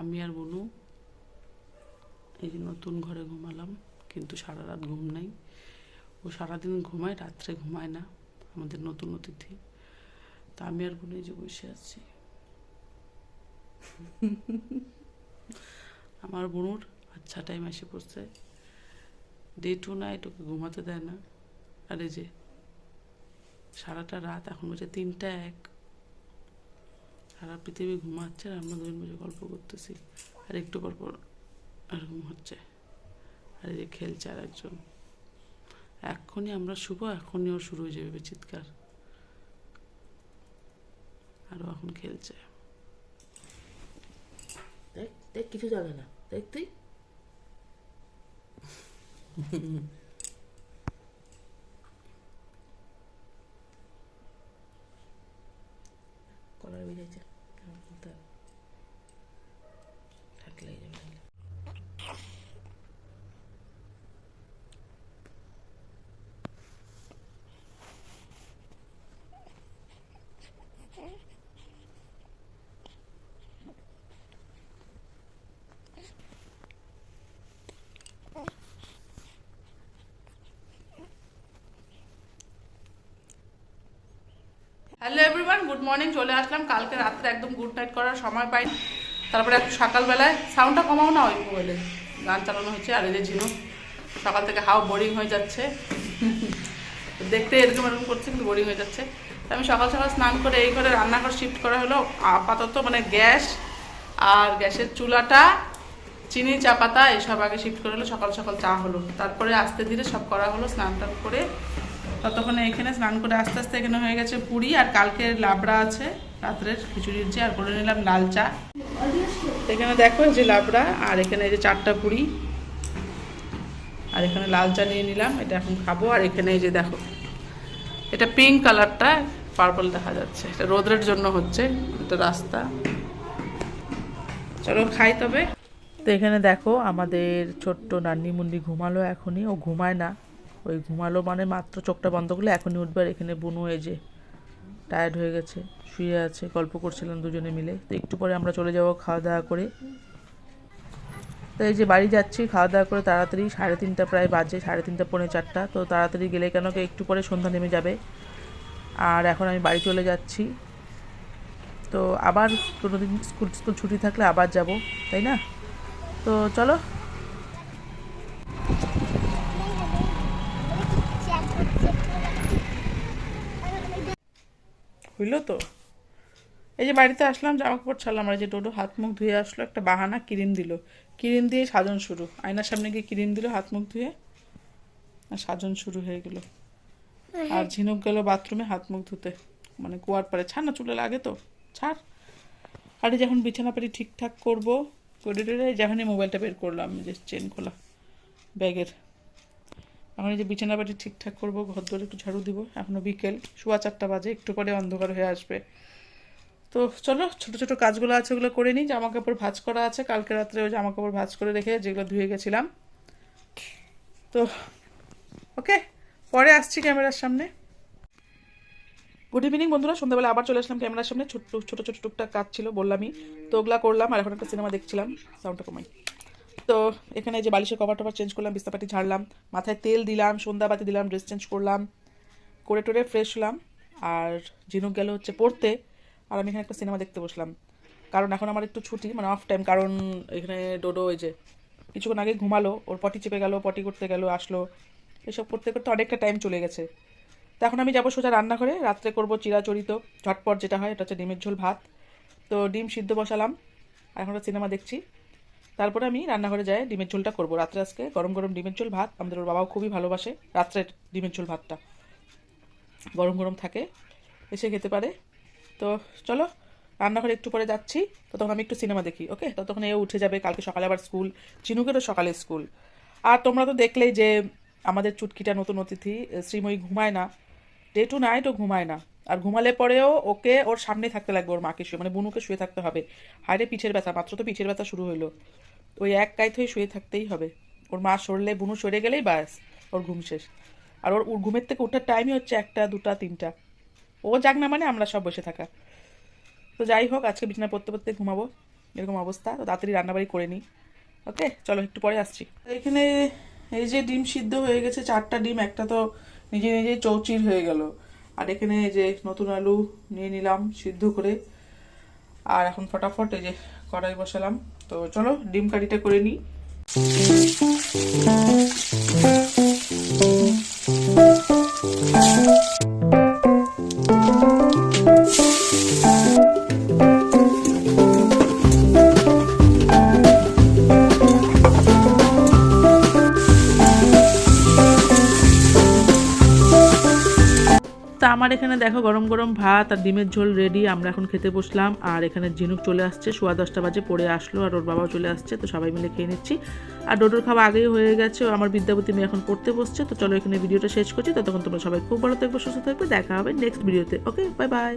আমি আর বনু এই যে নতুন ঘরে ঘুমালাম, কিন্তু সারা রাত ঘুম নাই। ও সারাদিন ঘুমায়, রাত্রে ঘুমায় না, আমাদের নতুন অতিথি। তা আমি আর বোন এই যে বসে আছি। আমার বোনুর আচ্ছা টাইম এসে পড়ছে। ডে টু নাইট ওকে ঘুমাতে দেয় না। আর এই যে সারাটা রাত, এখন বসে তিনটা এক। সারা পৃথিবী ঘুমাচ্ছে আর আমরা দুজন বসে গল্প করতেছি। আর একটু পর পর এরকম হচ্ছে। আর এই যে খেলছে আর একজন এখনই আমরা শুভ এখনই ওর শুরু হয়ে যাবে চিৎকার। আর ও এখন খেলছে। দেখ দেখ কিছু যাবে না। দেখ তুই। the hello everyone good morning চলে আসলাম। কালকে রাত্রে একদম গুড নাইট করার সময় পাইনি তারপরে একটু সকালবেলায় সাউন্ডটা কমাও না, ওই মোবাইলে গান চালানো হচ্ছে, আর এই যে ঝিনু সকাল থেকে হাও বোরিং হয়ে যাচ্ছে। দেখতে এরকম এরকম করছে, কিন্তু বোরিং হয়ে যাচ্ছে। আমি সকাল সকাল স্নান করে, এই ঘরে রান্নাঘর শিফট করা হলো। আপাতত মানে গ্যাস আর গ্যাসের চুলাটা, চিনি, চা পাতা, এসব আগে শিফট করে হলো, সকাল সকাল চা হলো। তারপরে আস্তে ধীরে সব করা হলো স্নান টান করে ততক্ষণে এখানে স্নান করে আস্তে আস্তে এখানে হয়ে গেছে পুরি, আর কালকের লাবড়া আছে, রাত্রের খিচুড়ির যে, আর করে নিলাম লাল চা। এখানে দেখো যে লাবড়া, আর এখানে এই যে চারটা পুরি। আর এখানে লাল চা নিয়ে নিলাম, এটা এখন খাব। আর এখানে এই যে দেখো, এটা পিঙ্ক কালারটা, পার্পল দেখা যাচ্ছে। এটা রোদ্রের জন্য হচ্ছে, এটা রাস্তা। চলো খাই তবে। তো এখানে দেখো আমাদের ছোট্ট নান্নি মুন্নি ঘুমালো এখনই, ও ঘুমায় না। ওই ঘুমালো মানে মাত্র চোখটা বন্ধ করলে এখনই উঠবে আর এখানে বুনু এই যে টায়ার্ড হয়ে গেছে, শুয়ে আছে, গল্প করছিলাম দুজনে মিলে। তো একটু পরে আমরা চলে যাব খাওয়া দাওয়া করে। তো এই যে বাড়ি যাচ্ছি, খাওয়া দাওয়া করে তাড়াতাড়ি সাড়ে তিনটা প্রায় বাজে, সাড়ে তিনটা, পৌনে চারটা। তো তাড়াতাড়ি গেলে কেন কি একটু পরে সন্ধ্যা নেমে যাবে। আর এখন আমি বাড়ি চলে যাচ্ছি। তো আবার কোনো দিন স্কুল স্কুল ছুটি থাকলে আবার যাব, তাই না? তো চলো। হইল তো? এই যে বাড়িতে আসলাম জামা কাপড় ছাড়লাম, আর যে ডোডো হাত মুখ ধুয়ে আসলো, একটা বাহানা ক্রিম দিল। ক্রিম দিয়ে সাজন শুরু। আয়নার সামনে গিয়ে ক্রিম দিল, হাত মুখ ধুয়ে, আর সাজন শুরু হয়ে গেল। আর ঝিনুক গেল বাথরুমে হাত মুখ ধুতে। মানে কুয়ার পারে ছাড় না চুলে লাগে তো, ছাড়। আর যখন বিছানা পাটি ঠিকঠাক করব করে টেরে যখনই মোবাইলটা বের করলাম যে চেন খোলা, ব্যাগের। এখন এই যে বিছানা বাটি ঠিকঠাক করব, ঘর দর একটু ঝাড়ু দিব। এখনও বিকেল, সোয়া চারটা বাজে, একটু পরে অন্ধকার হয়ে আসবে। তো চলো, ছোট ছোট কাজগুলো আছে, ওগুলো করে নিই। জামা কাপড় ভাঁজ করা আছে, কালকে রাত্রে ওই জামা কাপড় ভাঁজ করে রেখে যেগুলো ধুয়ে গেছিলাম। তো, ওকে, পরে আসছি ক্যামেরার সামনে। গুড ইভিনিং বন্ধুরা, সন্ধ্যাবেলা আবার চলে আসলাম ক্যামেরার সামনে। ছোট ছোট ছোট টুকটাক কাজ ছিল, বললামই। তো ওগুলা করলাম, আর এখন একটা সিনেমা দেখছিলাম সাউন্ডটা কমাই। তো এখানে যে বালিশের কভার টভার চেঞ্জ করলাম বিস্তাপাটি ঝাড়লাম, মাথায় তেল দিলাম সন্ধ্যাবাতি দিলাম ড্রেস চেঞ্জ করলাম, করে টোরে ফ্রেশ হলাম। আর ঝিনুক গেল হচ্ছে পড়তে, আর আমি এখানে একটা সিনেমা দেখতে বসলাম। কারণ এখন আমার একটু ছুটি মানে অফ টাইম কারণ এখানে ডোডো ওই যে, কিছুক্ষণ আগে ঘুমালো, ওর পটি চেপে গেল, পটি করতে গেল, আসলো। এসব করতে করতে অনেকটা টাইম চলে গেছে। তো এখন আমি যাব সোজা রান্না করে রাত্রে করব চিরাচরিত, ঝটপট যেটা হয়, এটা হচ্ছে ডিমের ঝোল ভাত। তো ডিম সিদ্ধ বসালাম এখন সিনেমা দেখছি। তারপরে আমি রান্নাঘরে যাই, ডিমের ঝোলটা করব। রাত্রে আজকে গরম গরম ডিমের ঝোল, ভাত। আমাদের ওর বাবাও খুবই ভালোবাসে রাত্রের ডিমের ঝোল, ভাতটা। গরম গরম থাকে, এসে খেতে পারে। তো চলো, রান্নাঘরে একটু পরে যাচ্ছি। ততক্ষণ আমি একটু সিনেমা দেখি, ওকে? ততক্ষণ এ উঠে যাবে, কালকে সকালে আবার স্কুল, চিনুকেরও সকালে স্কুল। আর তোমরা তো দেখলেই যে আমাদের চুটকিটা নতুন অতিথি শ্রীময়ী ঘুমায় না। ডে টু নাইট ও ঘুমায় না। আর ঘুমালে পরেও ওকে ওর সামনে থাকতে লাগবে, ওর মাকে শুয়ে মানে বুনুকে শুয়ে থাকতে হবে। হায়রে পিঠের ব্যথা, মাত্র তো পিঠের ব্যথা শুরু হলো ওই এক হয়ে শুয়ে থাকতেই হবে। ওর মা সরলে, বুনু সরে গেলেই ব্যাস ওর ঘুম শেষ। আর ওর ওর ঘুমের থেকে ওঠার টাইমই হচ্ছে একটা, দুটা, তিনটা। ও যাক না মানে আমরা সব বসে থাকা। তো যাই হোক, আজকে বিছানা পড়তে পড়তে ঘুমাবো, এরকম অবস্থা। তো তাড়াতাড়ি রান্নাবাড়ি করে নিই। ওকে, চলো একটু পরে আসছি। এখানে এই যে ডিম সিদ্ধ হয়ে গেছে, চারটা ডিম, একটা তো নিজে নিজেই চৌচির হয়ে গেল। আর এখানে এই যে নতুন আলু নিয়ে নিলাম সিদ্ধ করে। আর এখন ফটাফট এই যে কড়াই বসালাম। তো চলো ডিম কারিটা করে নিই। আমার এখানে দেখো গরম গরম ভাত আর ডিমের ঝোল রেডি আমরা এখন খেতে বসলাম। আর এখানে ঝিনুক চলে আসছে, সোয়া দশটা বাজে পড়ে আসলো আর ওর বাবাও চলে আসছে, তো সবাই মিলে খেয়ে নিচ্ছি। আর ডোডোর খাওয়া আগেই হয়ে গেছে আমার বিদ্যাপতি মেয়ে এখন পড়তে বসছে, তো চলো এখানে ভিডিওটা শেষ করছি, ততক্ষণ তোমরা সবাই খুব ভালো থাকবে, সুস্থ থাকবে, দেখা হবে নেক্সট ভিডিওতে ওকে বাই বাই